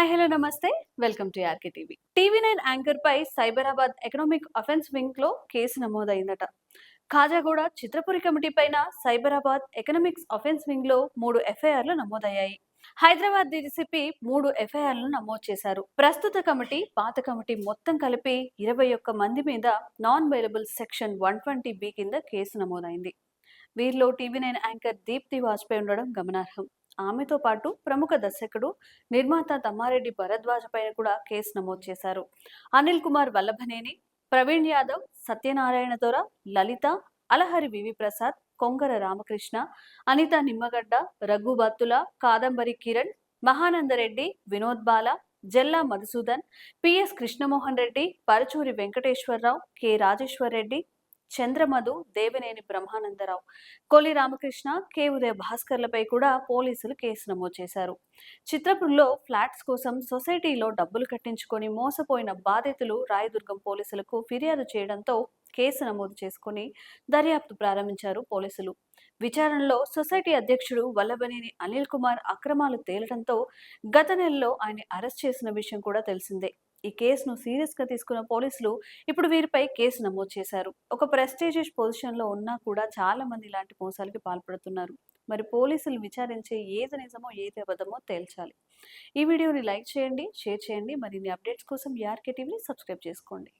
Hi hello నమస్తే. Welcome to RK TV. TV nine anchor pi Cyberabad economic offence వింగ్లో కేసు నమోదైందట. కాజాగూడ చిత్రపురి కమిటీ పైన సైబరాబాద్ ఎకనామిక్స్ అఫెన్స్ వింగ్లో మూడు ఎఫ్ఐఆర్లు నమోదయ్యాయి. హైదరాబాద్ డీజీసీపీ మూడు ఎఫ్ఐఆర్లను నమోదు చేశారు. ప్రస్తుత కమిటీ పాత కమిటీ మొత్తం కలిపి ఇరవై ఒక్క మంది మీద non bailable section one twenty B కింద కేసు నమోదైంది. వీరిలో TV nine anchor Deepti Vajpayee ఉండడం గమనార్హం. ఆమెతో పాటు ప్రముఖ దర్శకుడు నిర్మాత తమ్మారెడ్డి భరద్వాజ పైన కూడా కేసు నమోదు చేశారు. Anil Kumar Vallabhaneni Praveen Yadav Satyanarayana Dora Lalitha Alahari V V Prasad Kongara Ramakrishna Anitha Nimmagadda Raghu Battula Kadambari Kiran Mahanandareddy Vinod Bala Jalla Madhusudan P S Krishnamohan Reddy Paruchuri Venkateswararao K Rajeshwar Reddy Chandramadhu Devineni Brahmanandarao Koli Ramakrishna K Udaya భాస్కర్లపై కూడా పోలీసులు case నమోదు చేశారు. చిత్రపురంలో flats కోసం సొసైటీలో డబ్బులు కట్టించుకొని మోసపోయిన బాధితులు రాయదుర్గం పోలీసులకు ఫిర్యాదు చేయడంతో కేసు నమోదు చేసుకుని దర్యాప్తు ప్రారంభించారు పోలీసులు. విచారణలో సొసైటీ అధ్యక్షుడు వల్లభనేని అనిల్ కుమార్ అక్రమాలు తేలడంతో గత నెలలో ఆయన అరెస్ట్ చేసిన విషయం కూడా తెలిసిందే. ఈ కేసును సీరియస్గా తీసుకున్న పోలీసులు ఇప్పుడు వీరిపై కేసు నమోదు చేశారు. ఒక ప్రెస్టీజియస్ పొజిషన్లో ఉన్నా కూడా చాలా మంది ఇలాంటి మోసాలకి పాల్పడుతున్నారు. మరి పోలీసులు విచారించే ఏది నిజమో ఏది అబద్ధమో తేల్చాలి. ఈ వీడియోని లైక్ చేయండి షేర్ చేయండి. మరిన్ని అప్డేట్స్ కోసం యార్కే టీవీని సబ్స్క్రైబ్ చేసుకోండి.